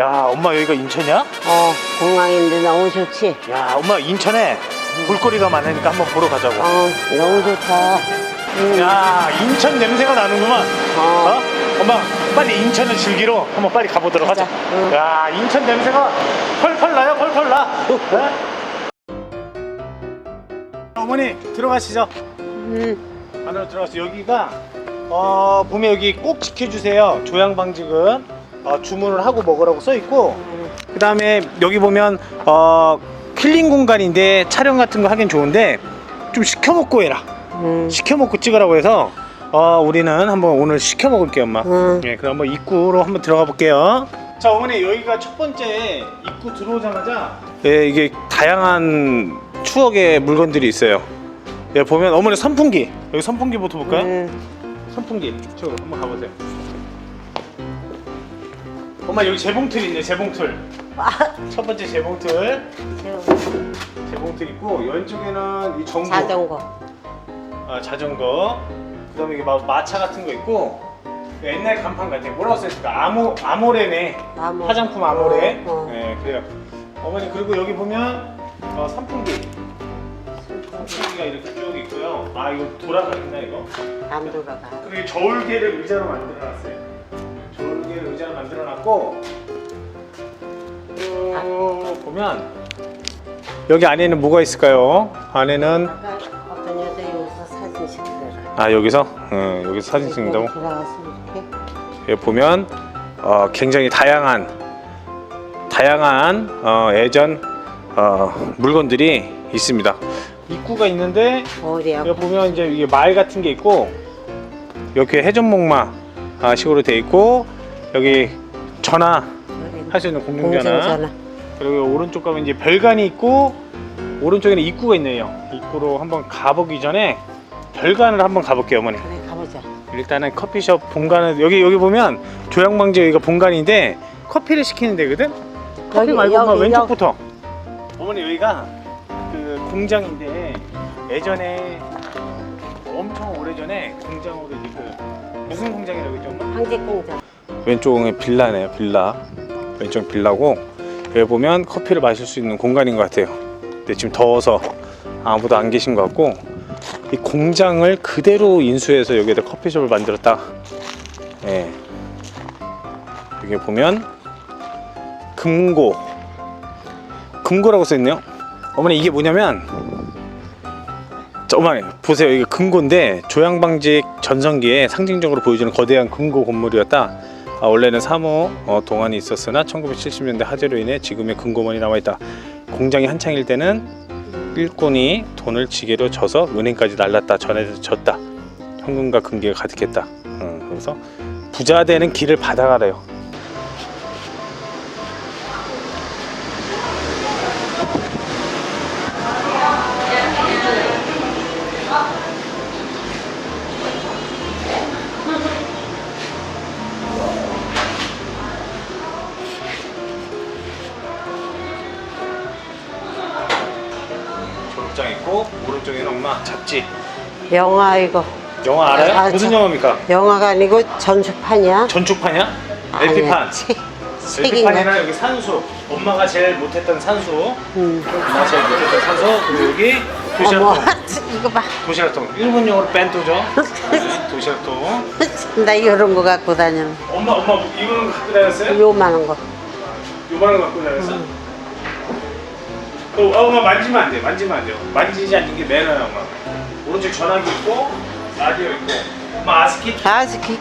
야 엄마 여기가 인천이야? 어, 공항인데 너무 좋지. 야 엄마 인천에 볼거리가 많으니까 한번 보러 가자고. 어, 너무 좋다. 음, 야 인천 냄새가 나는구만. 어. 어? 엄마 빨리 인천을 즐기러 한번 빨리 가보도록 하자. 가자. 응. 야 인천 냄새가 펄펄 나요 펄펄 나. 네? 어머니 들어가시죠. 음, 안으로 들어가서 여기가 어 보면 여기 꼭 지켜주세요. 조양 방직은 어, 주문을 하고 먹으라고 써 있고 그 다음에 여기 보면 어 힐링 공간인데 촬영 같은 거 하긴 좋은데 좀 시켜 먹고 해라. 음. 시켜 먹고 찍으라고 해서 어 우리는 한번 오늘 시켜 먹을게요, 엄마. 음. 예, 그럼 한번 입구로 한번 들어가 볼게요. 자, 어머니 여기가 첫 번째 입구 들어오자마자 예, 이게 다양한 추억의 물건들이 있어요. 예, 보면 어머니 선풍기 여기 선풍기부터 볼까요? 음. 선풍기 저 한번 가보세요. 엄마 여기 재봉틀 있네, 재봉틀. 아, 첫 번째 재봉틀, 저, 재봉틀 있고 왼쪽에는 이 전구. 자전거. 아, 자전거. 그 다음에 이게 막 마차 같은 거 있고 옛날 간판 같아 뭐라고 써있을까? 아모 아모레네. 아모. 화장품 아모레. 어. 네 그래요. 어머니 그리고 여기 보면 어, 선풍기. 선풍기가 이렇게 쭉 있고요. 아 이거 돌아가겠나 이거? 안 돌아가. 그리고 저울개를 의자로 만들어놨어요 의자로 만들어 놨고 쭉 보면 여기 안에는 뭐가 있을까요 안에는 아까 어떤 여자 여기서 사진 찍더라. 아 여기서 어, 여기서 사진 찍는다고 이렇게. 여기 보면 어, 굉장히 다양한 다양한 어, 예전 어, 물건들이 있습니다. 입구가 있는데 어디야? 여기 보면 이제 이게 말 같은 게 있고 이렇게 회전목마 아, 식으로 돼 있고 여기 전화 할 수 있는 공중 전화 공중전화. 그리고 오른쪽 가면 이제 별관이 있고 오른쪽에는 입구가 있네요. 입구로 한번 가보기 전에 별관을 한번 가볼게요, 어머니. 그래 가보자. 일단은 커피숍 본관은 여기 여기 보면 조양방제 여기가 본관인데 커피를 시키는 데거든. 커피 여기, 말고 엄마 여기, 왼쪽부터. 어머니 여기가 그 공장인데 예전에 엄청 오래 전에 공장으로 이제 그 무슨 공장이라고 했죠, 엄마? 황제공장. 왼쪽에 빌라네요, 빌라. 왼쪽 빌라고 여기 보면 커피를 마실 수 있는 공간인 것 같아요. 근데 지금 더워서 아무도 안 계신 것 같고 이 공장을 그대로 인수해서 여기에다 커피숍을 만들었다. 예. 여기 보면 금고 금고라고 써있네요. 어머니 이게 뭐냐면 자, 어머니 보세요 이게 금고인데 조양방직 전성기에 상징적으로 보여주는 거대한 금고 건물이었다. 아, 원래는 사모 어, 동안이 있었으나 1970년대 화재로 인해 지금의 금고문이 나와 있다. 공장이 한창일 때는 일꾼이 돈을 지게로 져서 은행까지 날랐다 전해졌다. 현금과 금괴가 가득했다. 어, 그래서 부자 되는 길을 받아가래요. 엄마 잡지. 영화 이거. 영화 알아요? 아, 무슨 저- 영화입니까? 영화가 아니고 전축판이야? 전축판이야? LP판. 책. 책인가? LP판이나 여기 산수. 엄마가 제일 못했던 산수. 음. 엄마가 제일 못했던 산수. 그리고 여기 어머, 도시락통. 이거 봐. 도시락통. 일본용으로 벤토죠. 네, 도시락통. 나 이런 거 갖고 다니는. 엄마 엄마 이거는 갖고 다녔어요? 요만한 거. 요만한 거 갖고 다녔어? 음. 그 어, 엄마 만지면 안 돼. 만지면 안 돼요. 만지지 않는 게 매너야 엄마. 오른쪽 전화기 있고 라디오 있고 엄마 아스키 아스키.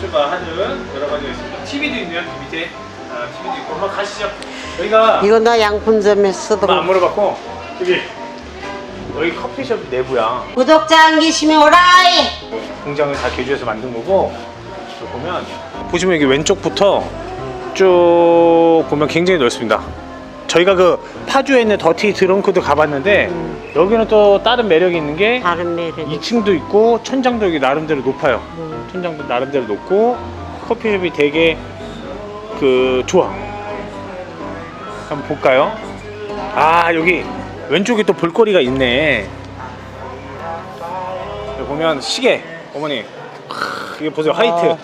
쭈쭈가 하는 여러 가지가 있습니다. TV도 있네요. 그 밑에 아, TV도 있고 엄마 가시죠. 여기가 이거 나 양품점에 엄마 안 쓰던 물어봤고 여기 여기 커피숍 내부야. 구독자 안 계시면 오라이! 공장을 다 개조해서 만든 거고 보면 보시면 여기 왼쪽부터 쭉 보면 굉장히 넓습니다. 저희가 그 파주에 있는 더티 드렁크도 가봤는데 음. 여기는 또 다른 매력이 있는 게 다른 매력이 2층도 있고 천장도 여기 나름대로 높아요. 음. 천장도 나름대로 높고 커피숍이 되게 그 좋아. 한번 볼까요? 아 여기 왼쪽에 또 볼거리가 있네. 여기 보면 시계 어머니 크, 이게 보세요 화이트 어.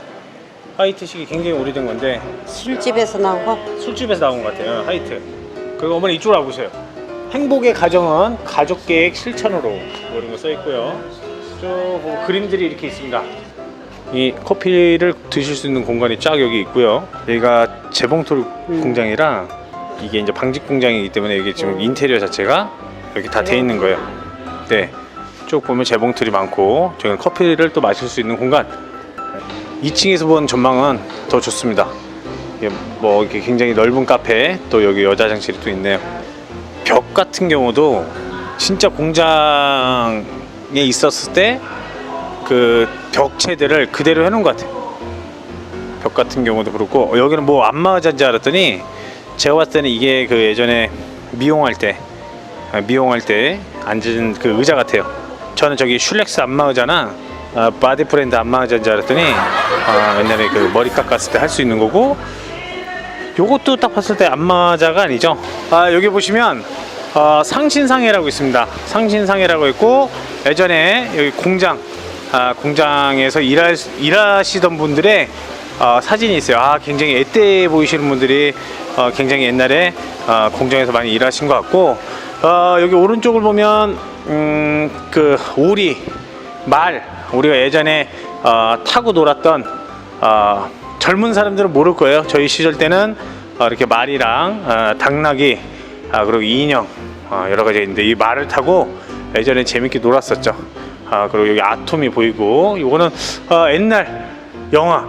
화이트식이 굉장히 오래된 건데 술집에서 나온 거. 술집에서 나온 것 같아요. 하이트. 그리고 어머니 이쪽으로 와보세요. 행복의 가정은 가족 계획 실천으로 뭐 이런 거 써 있고요. 쭉 보면 그림들이 이렇게 있습니다. 이 커피를 드실 수 있는 공간이 쫙 여기 있고요. 여기가 재봉틀 공장이라 이게 이제 방직 공장이기 때문에 이게 지금 음. 인테리어 자체가 여기 다돼 있는 거예요. 네. 쭉 보면 재봉틀이 많고 저기는 커피를 또 마실 수 있는 공간. 2층에서 본 전망은 더 좋습니다. 뭐 이렇게 굉장히 넓은 카페 또 여기 여자 화장실이 또 있네요. 벽 같은 경우도 진짜 공장에 있었을 때 그 벽체들을 그대로 해놓은 것 같아요. 벽 같은 경우도 그렇고 어, 여기는 뭐 안마의자인 줄 알았더니 제가 봤을 때는 이게 그 예전에 미용할 때 아, 미용할 때 앉은 그 의자 같아요. 저는 저기 슐렉스 안마의자나 아, 바디 프렌드 안마의자인 줄 알았더니 아, 옛날에 그 머리 깎았을 때 할 수 있는 거고 요것도 딱 봤을 때 안마자가 아니죠. 아, 여기 보시면 어, 상신상해라고 있습니다. 상신상해라고 있고 예전에 여기 공장 아, 공장에서 일할, 일하시던 분들의 어, 사진이 있어요. 아, 굉장히 앳돼 보이시는 분들이 어, 굉장히 옛날에 어, 공장에서 많이 일하신 것 같고 어, 여기 오른쪽을 보면 음, 그 오리 말 우리가 예전에 어, 타고 놀았던 어, 젊은 사람들은 모를 거예요. 저희 시절 때는 어, 이렇게 말이랑 어, 당나귀 아, 그리고 인형 어, 여러 가지 있는데 이 말을 타고 예전에 재밌게 놀았었죠. 아, 그리고 여기 아톰이 보이고 이거는 어, 옛날 영화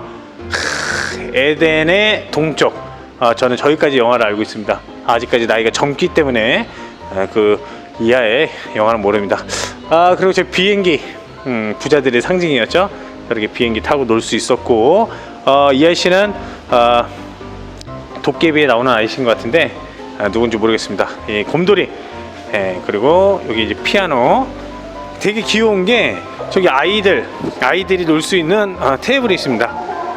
크, 에덴의 동쪽. 아, 저는 저기까지 영화를 알고 있습니다. 아직까지 나이가 젊기 때문에 아, 그 이하의 영화는 모릅니다. 아 그리고 저 비행기 음, 부자들의 상징이었죠. 이렇게 비행기 타고 놀 수 있었고 어, 이 아이씨는 어, 도깨비에 나오는 아이씨인 것 같은데 아, 누군지 모르겠습니다. 이 곰돌이 예, 그리고 여기 이제 피아노 되게 귀여운 게 저기 아이들 아이들이 놀 수 있는 아, 테이블이 있습니다.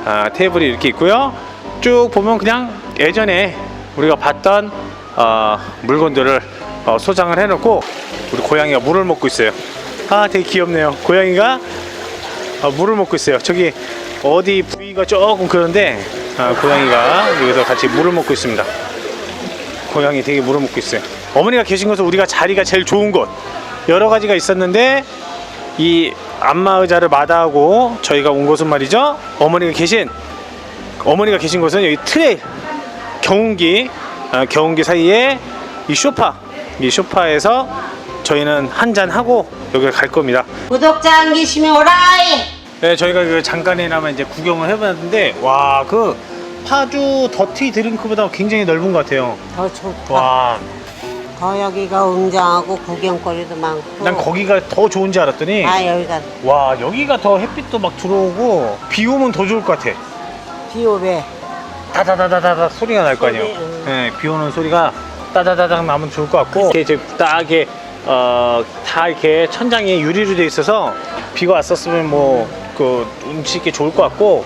아, 테이블이 이렇게 있고요. 쭉 보면 그냥 예전에 우리가 봤던 어, 물건들을 어, 소장을 해놓고 우리 고양이가 물을 먹고 있어요. 아, 되게 귀엽네요. 고양이가 어, 물을 먹고 있어요. 저기 어디 부위가 조금 그런데 아, 고양이가 여기서 같이 물을 먹고 있습니다. 고양이 되게 물을 먹고 있어요. 어머니가 계신 곳은 우리가 자리가 제일 좋은 곳. 여러 가지가 있었는데 이 안마 의자를 마다하고 저희가 온 곳은 말이죠. 어머니가 계신 어머니가 계신 곳은 여기 트레일 경운기 아, 경운기 사이에 이 소파 이 소파에서 저희는 한 잔 하고 여기를 갈 겁니다. 구독자 안 계시면 오라이. 네, 저희가 그 잠깐이나마 이제 구경을 해봤는데 와 그 파주 더티 드링크보다 굉장히 넓은 것 같아요. 더 좋다. 와, 더 여기가 웅장하고 구경거리도 많고. 난 거기가 더 좋은지 알았더니 아 여기가 와 여기가 더 햇빛도 막 들어오고 비 오면 더 좋을 것 같아. 비오베. 다다다다다다 소리가 날 거 아니에요. 소리, 응. 네, 비 오는 소리가 따다다닥 나면 좋을 것 같고 이렇게 이제 딱 이렇게 어, 다 이렇게 천장이 유리로 돼 있어서 비가 왔었으면 뭐 그 있게 좋을 것 같고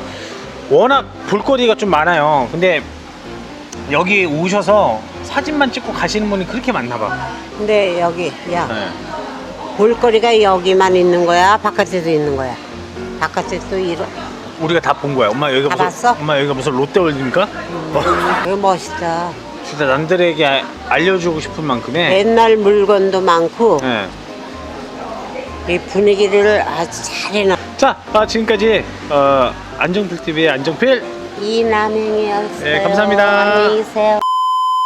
워낙 볼거리가 좀 많아요. 근데 여기 오셔서 사진만 찍고 가시는 분이 그렇게 많나 봐. 근데 여기 야 네. 볼거리가 여기만 있는 거야? 바깥에도 있는 거야? 바깥에도 이런. 우리가 다 본 거야. 엄마 여기가 다 무슨 봤어? 엄마 여기가 무슨 롯데월드입니까? 어, 여기 멋있다. 진짜 남들에게 아- 알려주고 싶은 만큼의 옛날 물건도 많고 네. 이 분위기를 아주 잘 해놔. 자, 아, 지금까지 어, 안정필 TV의 안정필 이남행이었어요. 네, 감사합니다. 안녕히 계세요.